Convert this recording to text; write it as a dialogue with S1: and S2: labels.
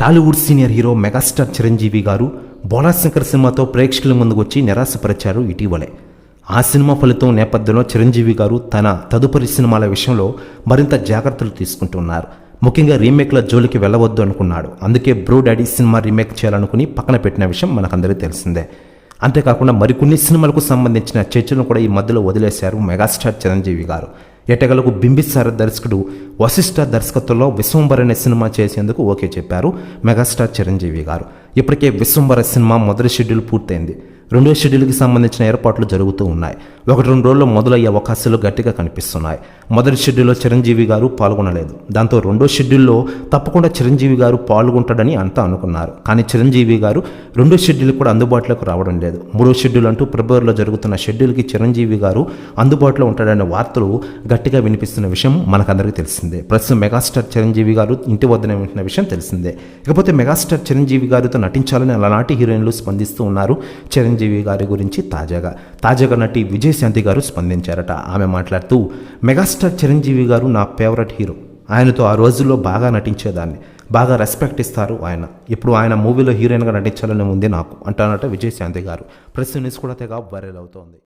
S1: Tollywood senior hero megastar Chiranjeevi garu Bhola Shankar సినిమాతో ప్రేక్షకుల ముందుకు వచ్చి నిరాశపరిచారు ఇటీవలే. ఆ సినిమా ఫలితం నేపథ్యంలో చిరంజీవి గారు తన తదుపరి సినిమాల విషయంలో మరింత జాగ్రత్తలు తీసుకుంటున్నారు. ముఖ్యంగా రీమేక్ల జోలికి వెళ్ళవద్దు అనుకున్నాడు. అందుకే బ్రో డాడీ సినిమా రీమేక్ చేయాలనుకుని పక్కన పెట్టిన విషయం మనకందరికీ తెలిసిందే. అంతేకాకుండా మరికొన్ని సినిమాలకు సంబంధించిన చర్చలను కూడా ఈ మధ్యలో వదిలేశారు మెగాస్టార్ చిరంజీవి గారు. ఎటగలకు బింబిసార దర్శకుడు వశిష్ఠ దర్శకత్వంలో విశ్వంబర్ అనే సినిమా చేసేందుకు ఓకే చెప్పారు మెగాస్టార్ చిరంజీవి గారు. ఇప్పటికే విశ్వంబర సినిమా మొదటి షెడ్యూల్ పూర్తయింది. రెండో షెడ్యూల్కి సంబంధించిన ఏర్పాట్లు జరుగుతూ ఉన్నాయి. ఒకటి రెండు రోజుల్లో మొదలయ్యే అవకాశాలు గట్టిగా కనిపిస్తున్నాయి. మొదటి షెడ్యూల్లో చిరంజీవి గారు పాల్గొనలేదు. దాంతో రెండో షెడ్యూల్లో తప్పకుండా చిరంజీవి గారు పాల్గొంటాడని అంతా అనుకున్నారు. కానీ చిరంజీవి గారు రెండో షెడ్యూల్ కూడా అందుబాటులోకి రావడం లేదు. మూడో షెడ్యూల్ అంటూ ఫిబ్రవరిలో జరుగుతున్న షెడ్యూల్కి చిరంజీవి గారు అందుబాటులో ఉంటాడనే వార్తలు గట్టిగా వినిపిస్తున్న విషయం మనకందరికీ తెలిసిందే. ప్రస్తుతం మెగాస్టార్ చిరంజీవి గారు ఇంటి వద్దనే ఉంటున్న విషయం తెలిసిందే. ఇకపోతే మెగాస్టార్ చిరంజీవి గారితో నటించాలని అలనాటి హీరోయిన్లు స్పందిస్తూ ఉన్నారు చిరంజీవి గారి గురించి తాజాగా. తాజాగా నటి విజయ్ విజయశాంతి గారు స్పందించారట. ఆమె మాట్లాడుతూ మెగాస్టార్ చిరంజీవి గారు నా ఫేవరెట్ హీరో. ఆయనతో ఆ రోజుల్లో బాగా నటించేదాన్ని. బాగా రెస్పెక్ట్ ఇస్తారు ఆయన. ఇప్పుడు ఆయన మూవీలో హీరోయిన్గా నటించాలని ఉంది నాకు అంటానట విజయశాంతి గారు. ప్రెస్ న్యూస్ కూడా తెగ వైరల్ అవుతోంది.